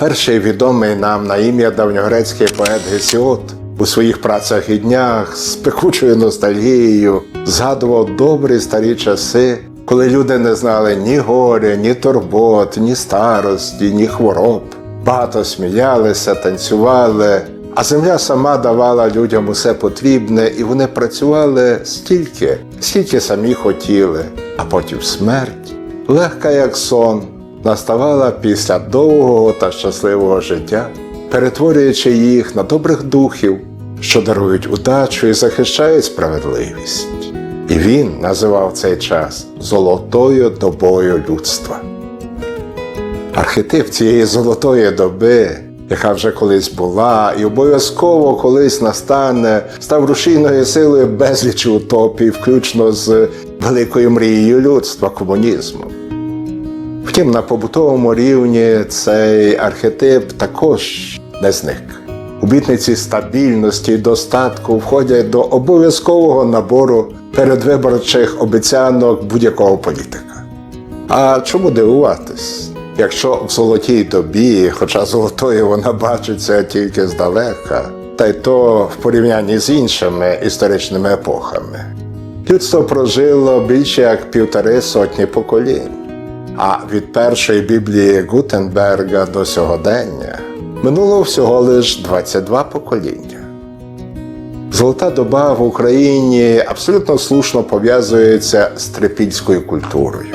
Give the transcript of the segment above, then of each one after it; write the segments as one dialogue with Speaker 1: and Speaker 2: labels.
Speaker 1: Перший відомий нам на ім'я давньогрецький поет Гесіот у своїх працях і днях з пекучою ностальгією згадував добрі старі часи, коли люди не знали ні горя, ні турбот, ні старості, ні хвороб. Багато сміялися, танцювали, а земля сама давала людям усе потрібне, і вони працювали стільки, скільки самі хотіли, а потім смерть, легка як сон, наставала після довгого та щасливого життя, перетворюючи їх на добрих духів, що дарують удачу і захищають справедливість. І він називав цей час золотою добою людства. Архетип цієї золотої доби, яка вже колись була, і обов'язково колись настане, став рушійною силою безлічі утопій, включно з великою мрією людства комунізму. Втім, на побутовому рівні цей архетип також не зник. Обітниці стабільності і достатку входять до обов'язкового набору передвиборчих обіцянок будь-якого політика. А чому дивуватись? Якщо в золотій добі, хоча золотою вона бачиться тільки здалека, та й то в порівнянні з іншими історичними епохами, людство прожило більше як півтори сотні поколінь. А від першої біблії Гутенберга до сьогодення минуло всього лиш 22 покоління. Золота доба в Україні абсолютно слушно пов'язується з трипільською культурою.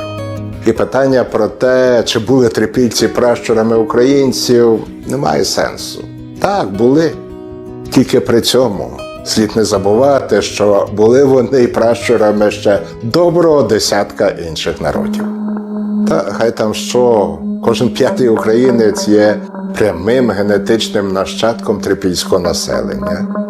Speaker 1: І питання про те, чи були трипільці пращурами українців, не має сенсу. Так, були. Тільки при цьому слід не забувати, що були вони пращурами ще доброго десятка інших народів. Та хай там що, кожен п'ятий українець є прямим генетичним нащадком трипільського населення.